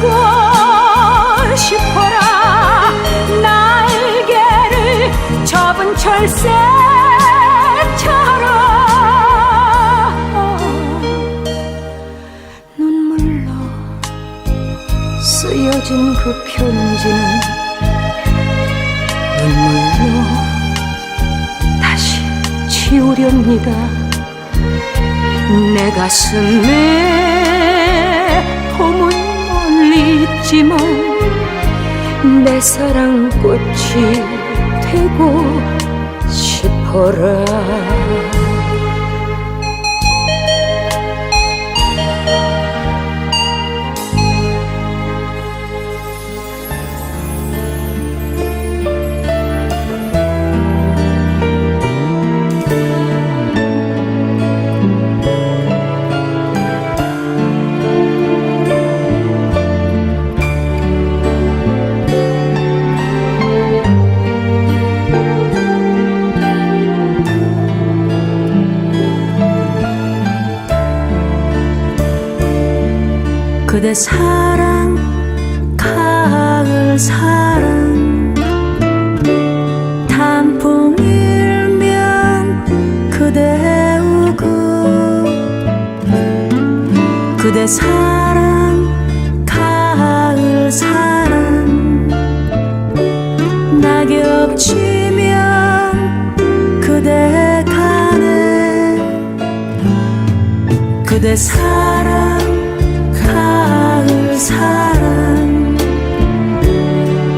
잠들고 싶어라. 날개를 접은 철새처럼. 눈물로 쓰여진 그 편지는 눈물로 다시 지우렵니다. 내 가슴에 멀리 있지만 내 사랑 꽃이 되고 싶어라 그대 사랑 가을 사랑. 단풍 일면 그대 우고. 그대 사랑 가을 사랑. 낙엽 지면 그대 가네. 그대 사랑 사랑.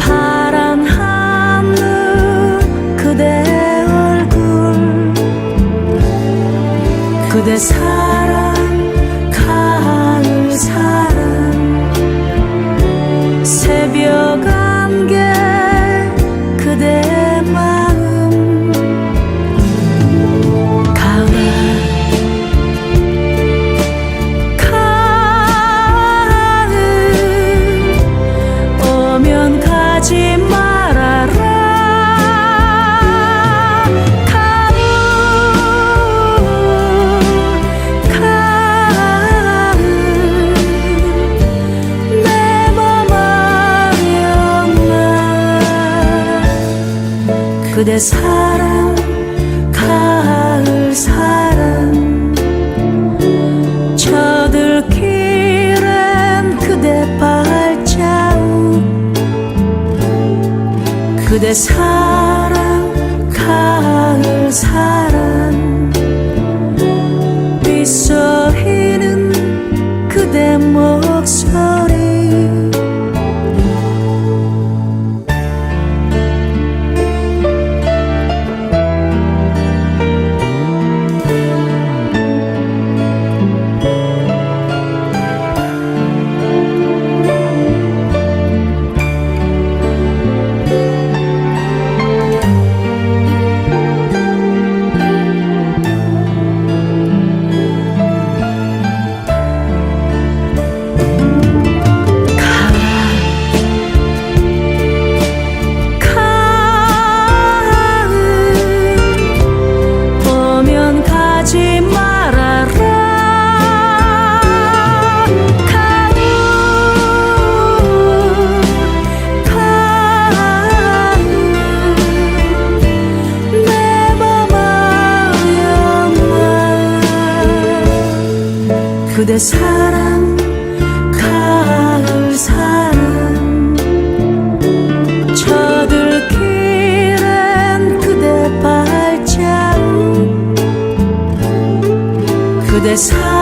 파란 하늘 그대 얼굴 그대 사랑 그대 사랑 가을 사랑. 저들길엔 그대 발자국 그대 사랑 가을 사랑. 빗소리는 그대 목소리 그대 사랑 가을 사랑. 저들길엔 그대 발자국. 그대 사랑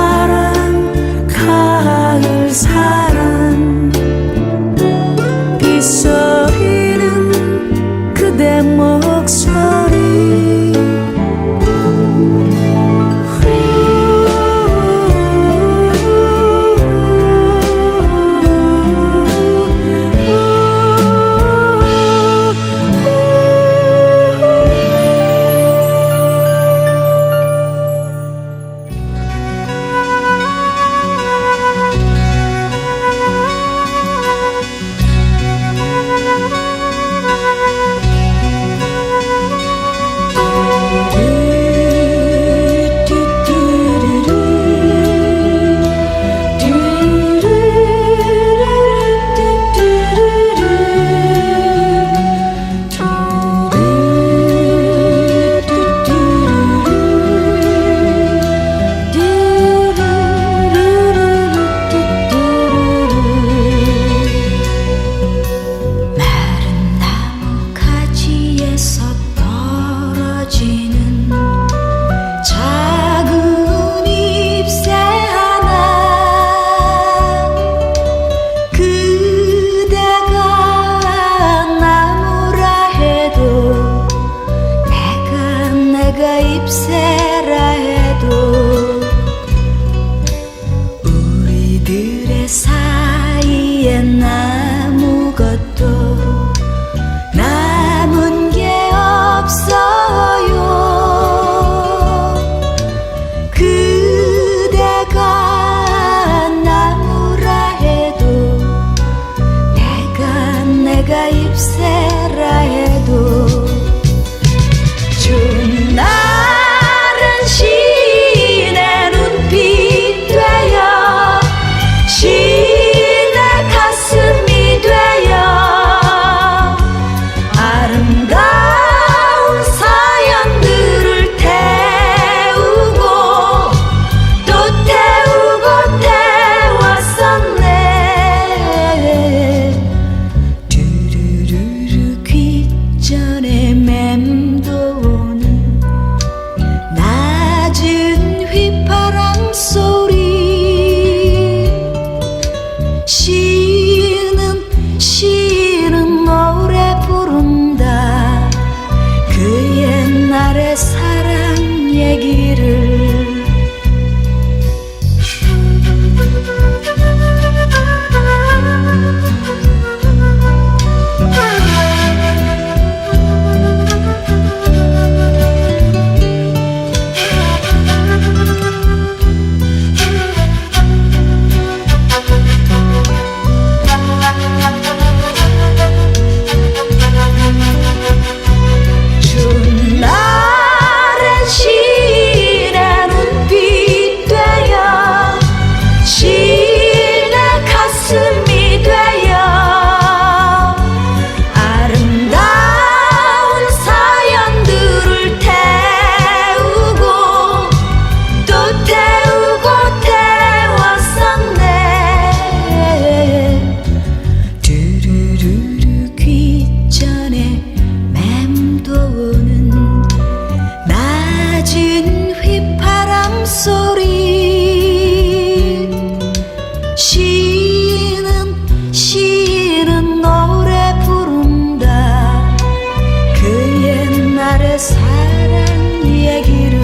사랑 이야기를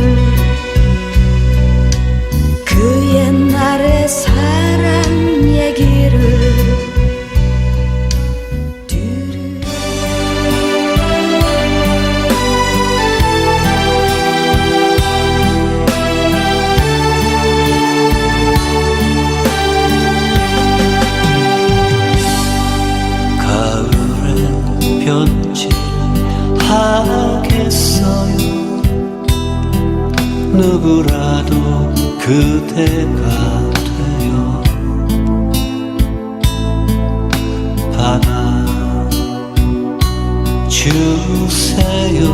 누구라도 그대 같아요. 받아 주세요.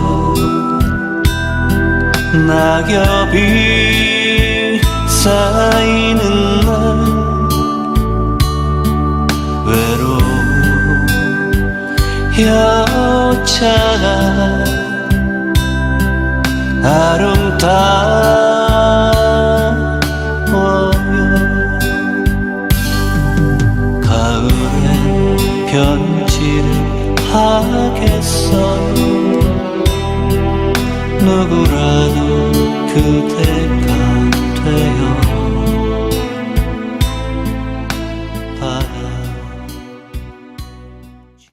낙엽이 쌓이는 날 외로워 여자가 요